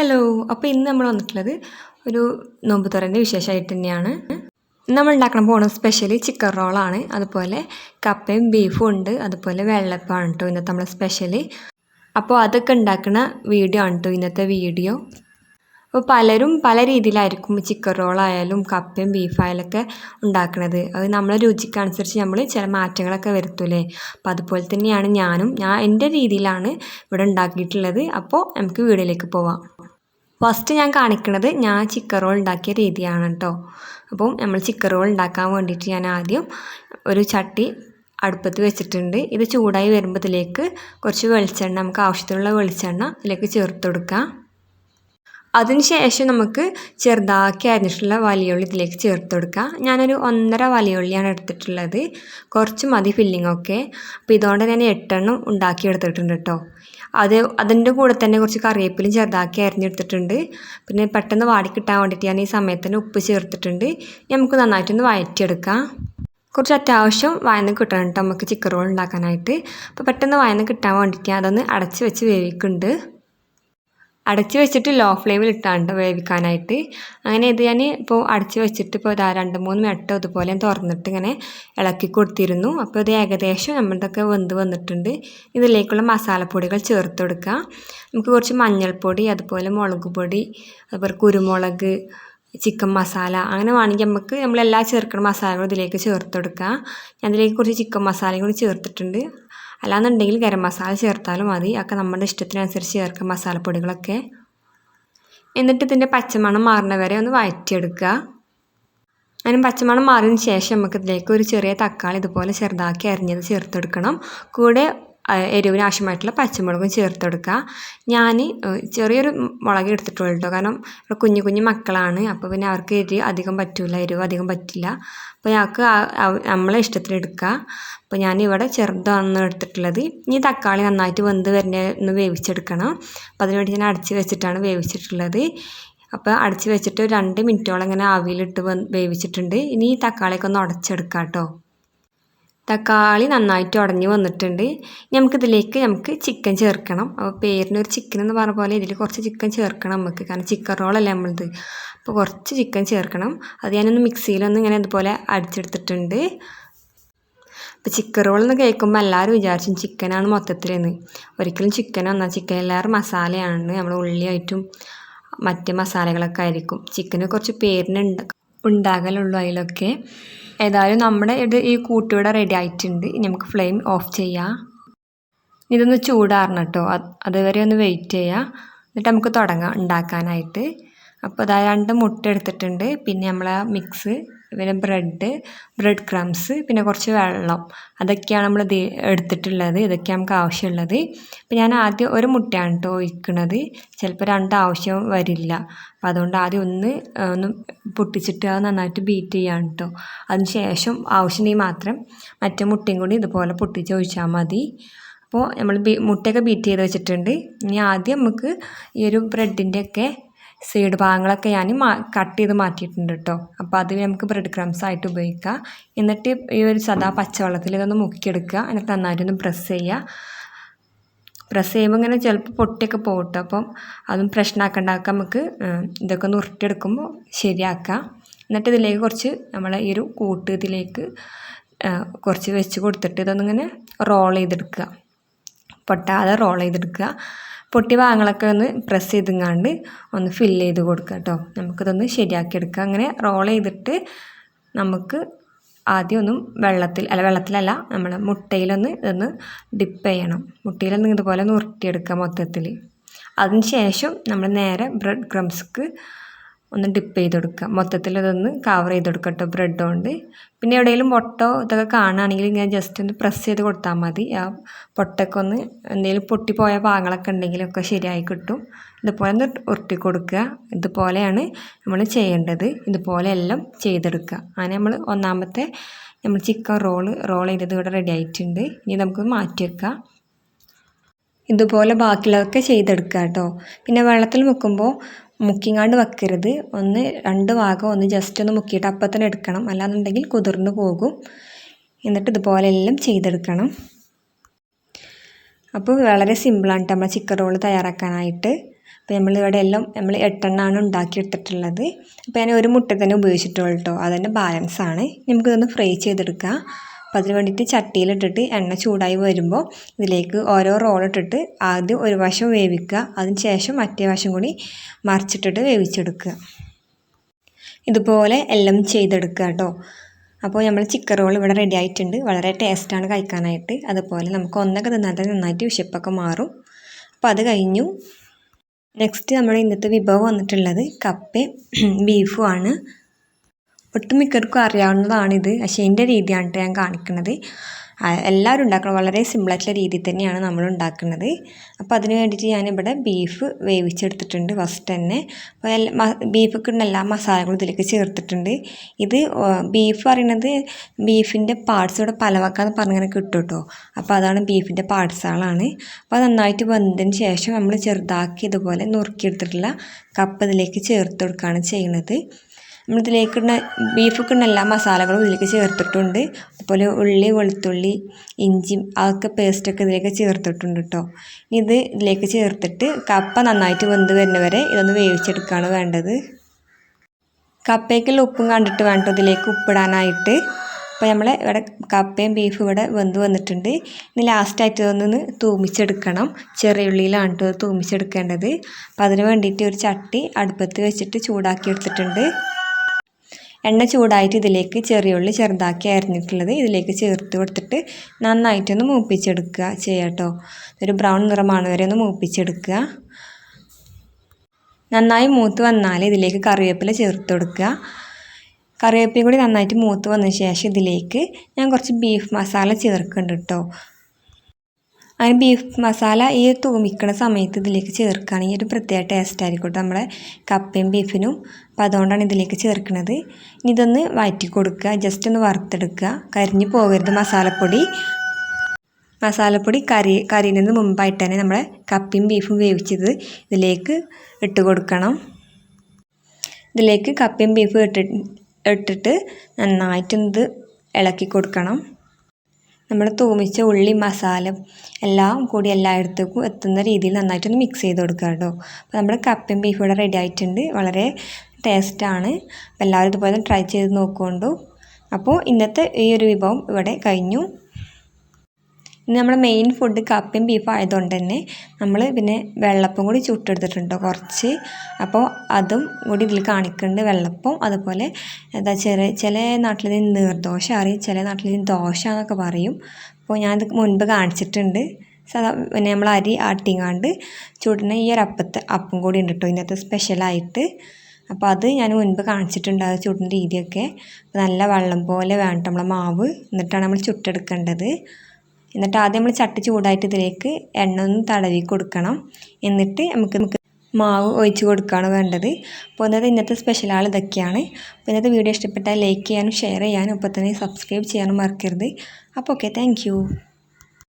Hello അപ്പോൾ ഇന്ന് നമ്മൾ വന്നിട്ടുള്ളത് ഒരു നോമ്പ് തുറന്റെ വിശേഷമായിട്ട് തന്നെയാണ്. നമ്മൾ ഉണ്ടാക്കാൻ പോണ സ്പെഷ്യലി ചിക്കൻ റോളാണ് അതുപോലെ കപ്പയും ബീഫും ഉണ്ട്. അതുപോലെ വെള്ളപ്പമാണ് കേട്ടോ ഇന്നത്തെ നമ്മളെ സ്പെഷ്യലി അപ്പോൾ അതൊക്കെ ഉണ്ടാക്കുന്ന വീഡിയോ ആണ് കേട്ടോ ഇന്നത്തെ വീഡിയോ അപ്പോൾ പലരും പല രീതിയിലായിരിക്കും ചിക്കൻ റോളായാലും കപ്പയും ബീഫായാലൊക്കെ ഉണ്ടാക്കുന്നത് അത് നമ്മളെ രുചിക്കനുസരിച്ച് നമ്മൾ ചില മാറ്റങ്ങളൊക്കെ വരുത്തൂലേ അപ്പോൾ അതുപോലെ തന്നെയാണ് ഞാനും. ഞാൻ എന്റെ രീതിയിലാണ് ഇവിടെ ഉണ്ടാക്കിയിട്ടുള്ളത്. അപ്പോൾ നമുക്ക് വീഡിയോയിലേക്ക് പോവാം. ഫസ്റ്റ് ഞാൻ കാണിക്കുന്നത് ഞാൻ ചിക്കൻ റോൾ ഉണ്ടാക്കിയ രീതിയാണ് കേട്ടോ അപ്പം നമ്മൾ ചിക്കൻ റോൾ ഉണ്ടാക്കാൻ വേണ്ടിയിട്ട് ഞാൻ ആദ്യം ഒരു ചട്ടി അടുപ്പത്ത് വെച്ചിട്ടുണ്ട്. ഇത് ചൂടായി വരുമ്പോൾ ഇതിലേക്ക് കുറച്ച് വെളിച്ചെണ്ണ നമുക്ക് ആവശ്യത്തിനുള്ള വെളിച്ചെണ്ണ ഇതിലേക്ക് ചേർത്ത് കൊടുക്കാം. അതിനുശേഷം നമുക്ക് ചെറുതാക്കി അരിഞ്ഞിട്ടുള്ള വലിയുള്ളി ഇതിലേക്ക് ചേർത്ത് കൊടുക്കുക ഞാനൊരു ഒന്നര വലിയുള്ളിയാണ് എടുത്തിട്ടുള്ളത്. കുറച്ച് മതി ഫില്ലിംഗ് ഒക്കെ. അപ്പോൾ ഇതുകൊണ്ട് ഞാൻ എട്ടെണ്ണം ഉണ്ടാക്കി എടുത്തിട്ടുണ്ട് കേട്ടോ അത് അതിന്റെ കൂടെ തന്നെ കുറച്ച് കറിവേപ്പിലും ചെറുതാക്കി അരിഞ്ഞെടുത്തിട്ടുണ്ട്. പിന്നെ പെട്ടെന്ന് വാടി കിട്ടാൻ വേണ്ടിയിട്ട് ഞാൻ ഈ സമയത്ത് തന്നെ ഉപ്പ് ചേർത്തിട്ടുണ്ട്. നമുക്ക് നന്നായിട്ടൊന്ന് വഴറ്റിയെടുക്കാം കുറച്ച് അത്യാവശ്യം വായന കിട്ടണം കേട്ടോ നമുക്ക് ചിക്കൻ റോൾ ഉണ്ടാക്കാനായിട്ട്. അപ്പോൾ പെട്ടെന്ന് വായന കിട്ടാൻ വേണ്ടിയിട്ട് അതൊന്ന് അടച്ച് വെച്ച് വേവിക്കുന്നുണ്ട്. അടച്ച് വെച്ചിട്ട് ലോ ഫ്ലെയിമിൽ ഇട്ടാണ്ട് വേവിക്കാനായിട്ട്. അങ്ങനെ ഇത് ഞാൻ ഇപ്പോൾ അടച്ചു വെച്ചിട്ട് ഇപ്പോൾ ഇതാ രണ്ട് മൂന്ന് മിനിറ്റ് ഇതുപോലെ തുറന്നിട്ട് ഇങ്ങനെ ഇളക്കി കൊടുത്തിരുന്നു. അപ്പോൾ ഇത് ഏകദേശം നമ്മളിതൊക്കെ വെന്ത് വന്നിട്ടുണ്ട്. ഇതിലേക്കുള്ള മസാലപ്പൊടികൾ ചേർത്ത് കൊടുക്കുക. നമുക്ക് കുറച്ച് മഞ്ഞൾപ്പൊടി അതുപോലെ മുളക് പൊടി അതുപോലെ കുരുമുളക് ചിക്കൻ മസാല അങ്ങനെ വേണമെങ്കിൽ നമുക്ക് നമ്മളെല്ലാം ചേർക്കുന്ന മസാലകളും ഇതിലേക്ക് ചേർത്ത് കൊടുക്കുക. ഞാൻ ഇതിലേക്ക് കുറച്ച് ചിക്കൻ മസാലയും കൂടി ചേർത്തിട്ടുണ്ട്. അല്ലാന്നുണ്ടെങ്കിൽ ഗരം മസാല ചേർത്താലും മതി. ഒക്കെ നമ്മുടെ ഇഷ്ടത്തിനനുസരിച്ച് ചേർക്കുക മസാലപ്പൊടികളൊക്കെ. എന്നിട്ട് ഇതിന്റെ പച്ചമണം മാറുന്ന വരെ ഒന്ന് വഴറ്റിയെടുക്കുക അതിന് പച്ചമണം മാറിയതിന് ശേഷം നമുക്ക് ഇതിലേക്ക് ഒരു ചെറിയ തക്കാളി ഇതുപോലെ ചെറുതാക്കി അരിഞ്ഞത് ചേർത്തെടുക്കണം. കൂടെ എരിവിന് ആവശ്യമായിട്ടുള്ള പച്ചമുളകും ചേർത്ത് കൊടുക്കുക. ഞാൻ ചെറിയൊരു മുളക് എടുത്തിട്ടുള്ളൂ കേട്ടോ കാരണം കുഞ്ഞു കുഞ്ഞു മക്കളാണ്. അപ്പോൾ പിന്നെ അവർക്ക് എരി അധികം പറ്റില്ല എരിവ് അധികം പറ്റില്ല. അപ്പോൾ ഞങ്ങൾക്ക് നമ്മളെ ഇഷ്ടത്തിന് എടുക്കുക. അപ്പോൾ ഞാനിവിടെ ചെറുതാണ് എടുത്തിട്ടുള്ളത്. ഇനി തക്കാളി നന്നായിട്ട് വെന്ത് വരുന്ന ഒന്ന് വേവിച്ചെടുക്കണം. അപ്പോൾ അതിനുവേണ്ടി ഞാൻ അടച്ച് വെച്ചിട്ടാണ് വേവിച്ചിട്ടുള്ളത്. അപ്പോൾ അടച്ച് വെച്ചിട്ട് രണ്ട് മിനിറ്റോളം ഇങ്ങനെ ആവിയിലിട്ട് വേവിച്ചിട്ടുണ്ട്. ഇനി ഈ തക്കാളിയൊക്കെ ഒന്ന് ഉടച്ചെടുക്കാം കേട്ടോ തക്കാളി നന്നായിട്ട് ഉടഞ്ഞു വന്നിട്ടുണ്ട്. നമുക്കിതിലേക്ക് നമുക്ക് ചിക്കൻ ചേർക്കണം. അപ്പോൾ പേരിനൊരു ചിക്കൻ എന്ന് പറഞ്ഞ പോലെ ഇതിൽ കുറച്ച് ചിക്കൻ ചേർക്കണം നമുക്ക്. കാരണം ചിക്കൻ റോളല്ലേ നമ്മളത്. അപ്പോൾ കുറച്ച് ചിക്കൻ ചേർക്കണം. അത് ഞാനൊന്ന് മിക്സിയിലൊന്ന് ഇങ്ങനെ ഇതുപോലെ അടിച്ചെടുത്തിട്ടുണ്ട്. അപ്പോൾ ചിക്കൻ റോൾ എന്ന് കേൾക്കുമ്പോൾ എല്ലാവരും വിചാരിച്ചും ചിക്കനാണ് മൊത്തത്തിലെന്ന്. ഒരിക്കലും ചിക്കനൊന്നാ ചിക്കൻ എല്ലാവരും മസാലയാണ്. നമ്മൾ ഉള്ളിയായിട്ടും മറ്റ് മസാലകളൊക്കെ ആയിരിക്കും. ചിക്കന് കുറച്ച് പേരിനുണ്ട് ഉണ്ടാകലുള്ളൂ അതിലൊക്കെ. ഏതായാലും നമ്മുടെ ഇത് ഈ കൂട്ടുകൂടെ റെഡി ആയിട്ടുണ്ട്. നമുക്ക് ഫ്ലെയിം ഓഫ് ചെയ്യാം. ഇതൊന്ന് ചൂടാറണം കേട്ടോ അതുവരെ ഒന്ന് വെയിറ്റ് ചെയ്യുക എന്നിട്ട് നമുക്ക് തുടങ്ങാം ഉണ്ടാക്കാനായിട്ട്. അപ്പോൾ അതായത് രണ്ട് മുട്ട എടുത്തിട്ടുണ്ട്. പിന്നെ നമ്മൾ മിക്സ് പിന്നെ ബ്രെഡ് ബ്രെഡ് ക്രംസ് പിന്നെ കുറച്ച് വെള്ളം. അതൊക്കെയാണ് നമ്മൾ എടുത്തിട്ടുള്ളത്. ഇതൊക്കെ നമുക്ക് ആവശ്യമുള്ളത്. ഇപ്പം ഞാൻ ആദ്യം ഒരു മുട്ടയാണ് കേട്ടോ ഒഴിക്കുന്നത് ചിലപ്പോൾ രണ്ട് ആവശ്യം വരില്ല. അപ്പം അതുകൊണ്ട് ആദ്യം ഒന്ന് ഒന്ന് പൊട്ടിച്ചിട്ട് അത് നന്നായിട്ട് ബീറ്റ് ചെയ്യാണ് കേട്ടോ അതിന് ശേഷം ആവശ്യമുണ്ടെങ്കിൽ മാത്രം മറ്റേ മുട്ടയും കൂടി ഇതുപോലെ പൊട്ടിച്ച് ഒഴിച്ചാൽ മതി. അപ്പോൾ നമ്മൾ ബീ മുട്ടയൊക്കെ ബീറ്റ് ചെയ്ത് വെച്ചിട്ടുണ്ട്. ഇനി ആദ്യം നമുക്ക് ഈ ഒരു ബ്രെഡിന്റെയൊക്കെ സൈഡ് ഭാഗങ്ങളൊക്കെ ഞാൻ കട്ട് ചെയ്ത് മാറ്റിയിട്ടുണ്ട് കേട്ടോ അപ്പോൾ അത് നമുക്ക് ബ്രെഡ് ക്രംസ് ആയിട്ട് ഉപയോഗിക്കാം. എന്നിട്ട് ഈ ഒരു സദാ പച്ചവെള്ളത്തിൽ ഇതൊന്ന് മുക്കിയെടുക്കുക. എന്നിട്ട് നന്നായിട്ടൊന്ന് പ്രസ് ചെയ്യുക. പ്രസ് ചെയ്യുമ്പോൾ ഇങ്ങനെ ചിലപ്പോൾ പൊട്ടിയൊക്കെ പോകട്ടെ അപ്പം അതും പ്രശ്നമാക്കണ്ടാക്കാം നമുക്ക് ഇതൊക്കെ ഒന്ന് ഉരുട്ടിയെടുക്കുമ്പോൾ ശരിയാക്കാം. എന്നിട്ട് ഇതിലേക്ക് കുറച്ച് നമ്മൾ ഈ ഒരു കൂട്ട് ഇതിലേക്ക് കുറച്ച് വെച്ച് കൊടുത്തിട്ട് ഇതൊന്നിങ്ങനെ റോൾ ചെയ്തെടുക്കുക. പൊട്ടാതെ റോൾ ചെയ്തെടുക്കുക. പൊട്ടി ഭാഗങ്ങളൊക്കെ ഒന്ന് പ്രസ് ചെയ്തെങ്ങാണ്ട് ഒന്ന് ഫില്ല് ചെയ്ത് കൊടുക്കുക കേട്ടോ നമുക്കിതൊന്ന് ശരിയാക്കിയെടുക്കുക അങ്ങനെ റോൾ ചെയ്തിട്ട് നമുക്ക് ആദ്യം ഒന്നും വെള്ളത്തിൽ അല്ല വെള്ളത്തിലല്ല നമ്മൾ മുട്ടയിലൊന്ന് ഇതൊന്ന് ഡിപ്പ് ചെയ്യണം. മുട്ടയിലൊന്ന് ഇതുപോലെ ഒന്ന് ഉരുട്ടിയെടുക്കുക മൊത്തത്തിൽ അതിന് ശേഷം നമ്മൾ നേരെ ബ്രെഡ് ക്രംസ്ക്ക് ഒന്ന് ഡിപ്പ് ചെയ്ത് കൊടുക്കുക മൊത്തത്തിൽ ഇതൊന്ന് കവർ ചെയ്ത് കൊടുക്കുക കേട്ടോ ബ്രെഡ് കൊണ്ട്. പിന്നെ എവിടെയെങ്കിലും പൊട്ടോ ഇതൊക്കെ കാണുകയാണെങ്കിൽ ഇങ്ങനെ ജസ്റ്റ് ഒന്ന് പ്രസ് ചെയ്ത് കൊടുത്താൽ മതി. ആ പൊട്ടൊക്കെ ഒന്ന് എന്തെങ്കിലും പൊട്ടിപ്പോയ ഭാഗങ്ങളൊക്കെ ഉണ്ടെങ്കിലൊക്കെ ശരിയായി കിട്ടും. ഇതുപോലെ ഒന്ന് ഉരുട്ടി കൊടുക്കുക. ഇതുപോലെയാണ് നമ്മൾ ചെയ്യേണ്ടത്. ഇതുപോലെ എല്ലാം ചെയ്തെടുക്കുക. അങ്ങനെ നമ്മൾ ഒന്നാമത്തെ നമ്മൾ ചിക്കൻ റോൾ റോൾ ചെയ്തത് ഇവിടെ റെഡി ആയിട്ടുണ്ട്. ഇനി നമുക്ക് മാറ്റി വെക്കാം. ഇതുപോലെ ബാക്കിയുള്ളതൊക്കെ ചെയ്തെടുക്കുക കേട്ടോ. പിന്നെ വെള്ളത്തിൽ മുക്കുമ്പോൾ മുക്കിങ്ങാണ്ട് വെക്കരുത്. ഒന്ന് രണ്ട് ഭാഗം ഒന്ന് ജസ്റ്റ് ഒന്ന് മുക്കിയിട്ട് അപ്പം തന്നെ എടുക്കണം. അല്ലാന്നുണ്ടെങ്കിൽ കുതിർന്നു പോകും. എന്നിട്ട് ഇതുപോലെ എല്ലാം ചെയ്തെടുക്കണം. അപ്പോൾ വളരെ സിമ്പിളാണ് നമ്മൾ ചിക്കൻ റോൾ തയ്യാറാക്കാനായിട്ട്. അപ്പോൾ നമ്മളിവിടെ എല്ലാം നമ്മൾ എട്ടെണ്ണമാണ് ഉണ്ടാക്കിയെടുത്തിട്ടുള്ളത് അപ്പോൾ ഞാൻ ഒരു മുട്ട തന്നെ ഉപയോഗിച്ചിട്ടുള്ളൂ കേട്ടോ അതിന്റെ ബാലൻസാണ് നമുക്കിതൊന്ന് ഫ്രൈ ചെയ്തെടുക്കാം. അപ്പോൾ അതിന് വേണ്ടിയിട്ട് ചട്ടിയിലിട്ടിട്ട് എണ്ണ ചൂടായി വരുമ്പോൾ ഇതിലേക്ക് ഓരോ റോൾ ഇട്ടിട്ട് ആദ്യം ഒരു വശം വേവിക്കുക. അതിന് ശേഷം മറ്റേ വശം കൂടി മറിച്ചിട്ടിട്ട് വേവിച്ചെടുക്കുക. ഇതുപോലെ എല്ലാം ചെയ്തെടുക്കുക കേട്ടോ. അപ്പോൾ നമ്മൾ ചിക്കൻ റോൾ ഇവിടെ റെഡി ആയിട്ടുണ്ട്. വളരെ ടേസ്റ്റാണ് കഴിക്കാനായിട്ട്. അതുപോലെ നമുക്ക് ഒന്നൊക്കെ തിന്നാൽ തന്നെ നന്നായിട്ട് വിശപ്പൊക്കെ മാറും. അപ്പോൾ അത് കഴിഞ്ഞു. നെക്സ്റ്റ് നമ്മുടെ ഇന്നത്തെ വിഭവം വന്നിട്ടുള്ളത് കപ്പയും ബീഫും ആണ് ഒട്ടുമിക്കർക്കും അറിയാവുന്നതാണിത്. പക്ഷേ എന്റെ രീതിയാണ് ഞാൻ കാണിക്കുന്നത് എല്ലാവരും ഉണ്ടാക്കണം. വളരെ സിമ്പിളായിട്ടുള്ള രീതിയിൽ തന്നെയാണ് നമ്മൾ ഉണ്ടാക്കുന്നത് അപ്പോൾ അതിന് വേണ്ടിയിട്ട് ഞാനിവിടെ ബീഫ് വേവിച്ചെടുത്തിട്ടുണ്ട് ഫസ്റ്റ് തന്നെ. അപ്പോൾ എല്ലാ ബീഫൊക്കെ എല്ലാ മസാലകളും ഇതിലേക്ക് ചേർത്തിട്ടുണ്ട്. ഇത് ബീഫ് പറയുന്നത് ബീഫിന്റെ പാർട്സ് ഇവിടെ പലവക്കാന്ന് പറഞ്ഞിങ്ങനെ കിട്ടും കേട്ടോ അപ്പോൾ അതാണ് ബീഫിന്റെ പാർട്സുകളാണ് അപ്പോൾ നന്നായിട്ട് വെന്തതിന് ശേഷം നമ്മൾ ചെറുതാക്കി ഇതുപോലെ നുറുക്കിയെടുത്തിട്ടുള്ള കപ്പ് ഇതിലേക്ക് ചേർത്ത് കൊടുക്കുകയാണ് ചെയ്യുന്നത്. നമ്മളിതിലേക്കിടുന്ന ബീഫൊക്കെ എല്ലാ മസാലകളും ഇതിലേക്ക് ചേർത്തിട്ടുണ്ട്. അതുപോലെ ഉള്ളി വെളുത്തുള്ളി ഇഞ്ചി അതൊക്കെ പേസ്റ്റൊക്കെ ഇതിലേക്ക് ചേർത്തിട്ടുണ്ട് കേട്ടോ ഇത് ഇതിലേക്ക് ചേർത്തിട്ട് കപ്പ നന്നായിട്ട് വെന്ത് വരുന്നവരെ ഇതൊന്ന് വേവിച്ചെടുക്കുകയാണ് വേണ്ടത്. കപ്പയ്ക്കുള്ള ഉപ്പും കണ്ടിട്ട് വേണ്ട ഇതിലേക്ക് ഉപ്പിടാനായിട്ട്. അപ്പോൾ നമ്മൾ ഇവിടെ കപ്പയും ബീഫും ഇവിടെ വെന്ത് വന്നിട്ടുണ്ട്. ഇനി ലാസ്റ്റായിട്ട് ഇതൊന്ന് തൂമിച്ചെടുക്കണം. ചെറിയ ഉള്ളിയിലാണ് കേട്ടോ തൂമിച്ചെടുക്കേണ്ടത്. അപ്പോൾ അതിന് വേണ്ടിയിട്ട് ഒരു ചട്ടി അടുപ്പത്ത് വെച്ചിട്ട് ചൂടാക്കി എടുത്തിട്ടുണ്ട്. എണ്ണ ചൂടായിട്ട് ഇതിലേക്ക് ചെറിയ ഉള്ളി ചെറുതാക്കി അരിഞ്ഞിട്ടുള്ളത് ഇതിലേക്ക് ചേർത്ത് കൊടുത്തിട്ട് നന്നായിട്ടൊന്ന് മൂപ്പിച്ചെടുക്കുക ചെയ്യാട്ടോ ഒരു ബ്രൗൺ നിറമാണ്. വരെ ഒന്ന് മൂപ്പിച്ചെടുക്കുക. നന്നായി മൂത്ത് വന്നാൽ ഇതിലേക്ക് കറിവേപ്പില ചേർത്ത് കൊടുക്കുക. കറിവേപ്പില കൂടി നന്നായിട്ട് മൂത്ത് വന്നതിന് ശേഷം ഇതിലേക്ക് ഞാൻ കുറച്ച് ബീഫ് മസാല ചേർക്കുന്നുണ്ട് കേട്ടോ. അതിന് ബീഫ് മസാല ഈ തൂമിക്കണ സമയത്ത് ഇതിലേക്ക് ചേർക്കുകയാണെങ്കിൽ ഒരു പ്രത്യേക ടേസ്റ്റ് ആയിരിക്കും നമ്മുടെ കപ്പയും ബീഫിനും അപ്പോൾ അതുകൊണ്ടാണ് ഇതിലേക്ക് ചേർക്കുന്നത് ഇനി ഇതൊന്ന് വഴറ്റി കൊടുക്കുക. ജസ്റ്റ് ഒന്ന് വറുത്തെടുക്കുക. കരിഞ്ഞു പോകരുത് മസാലപ്പൊടി. മസാലപ്പൊടി കറി കറിയുന്നതിന് മുമ്പായിട്ട് തന്നെ നമ്മളെ കപ്പയും ബീഫും വേവിച്ചത് ഇതിലേക്ക് ഇട്ട് കൊടുക്കണം. ഇതിലേക്ക് കപ്പയും ബീഫും ഇട്ടിട്ട് ഇട്ടിട്ട് നന്നായിട്ടൊന്ന് ഇളക്കി കൊടുക്കണം. നമ്മൾ തൂമിച്ച ഉള്ളി മസാല എല്ലാം കൂടി എല്ലായിടത്തേക്കും എത്തുന്ന രീതിയിൽ നന്നായിട്ടൊന്ന് മിക്സ് ചെയ്ത് കൊടുക്കുക കേട്ടോ. അപ്പോൾ നമ്മുടെ കപ്പയും ബീഫും ഇവിടെ റെഡി ആയിട്ടുണ്ട്. വളരെ ടേസ്റ്റാണ് എല്ലാവരും ഇതുപോലെ ട്രൈ ചെയ്ത് നോക്കുകൊണ്ടു അപ്പോൾ ഇന്നത്തെ ഈ ഒരു വിഭവം ഇവിടെ കഴിഞ്ഞു. നമ്മുടെ മെയിൻ ഫുഡ് കപ്പയും ബീഫും ആയതുകൊണ്ട് തന്നെ നമ്മൾ പിന്നെ വെള്ളപ്പം കൂടി ചുട്ടെടുത്തിട്ടുണ്ട് കുറച്ച്. അപ്പോൾ അതും കൂടി ഇതിൽ കാണിക്കുന്നുണ്ട് വെള്ളപ്പം. അതുപോലെ എന്താ ചെറിയ ചില നാട്ടിൽ നീർദോശ അറിയും ചില നാട്ടിൽ ദോശ എന്നൊക്കെ പറയും. അപ്പോൾ ഞാൻ ഇത് മുൻപ് കാണിച്ചിട്ടുണ്ട്. സാധാ പിന്നെ നമ്മൾ അരി ആട്ടിങ്ങാണ്ട് ചുടുന്ന ഈ ഒരു അപ്പത്തെ അപ്പം കൂടി ഉണ്ട് കേട്ടോ ഇന്നത്തെ സ്പെഷ്യലായിട്ട് അപ്പോൾ അത് ഞാൻ മുൻപ് കാണിച്ചിട്ടുണ്ട് അത് ചുടുന്ന രീതിയൊക്കെ. നല്ല വെള്ളം പോലെ വേണ്ട നമ്മളെ മാവ്. എന്നിട്ടാണ് നമ്മൾ ചുട്ടെടുക്കേണ്ടത്. എന്നിട്ട് ആദ്യം നമ്മൾ ചട്ടി ചൂടായിട്ട് ഇതിലേക്ക് എണ്ണ ഒന്ന് തടവി കൊടുക്കണം. എന്നിട്ട് നമുക്ക് നമുക്ക് മാവ് ഒഴിച്ച് കൊടുക്കുകയാണ് വേണ്ടത്. അപ്പോൾ ഇന്നത്തെ ഇന്നത്തെ സ്പെഷ്യൽ ഇതൊക്കെയാണ്. അപ്പോൾ ഇന്നത്തെ വീഡിയോ ഇഷ്ടപ്പെട്ടാൽ ലൈക്ക് ചെയ്യാനും ഷെയർ ചെയ്യാനും ഒപ്പം തന്നെ സബ്സ്ക്രൈബ് ചെയ്യാനും മറക്കരുത്. അപ്പോൾ ഓക്കെ താങ്ക്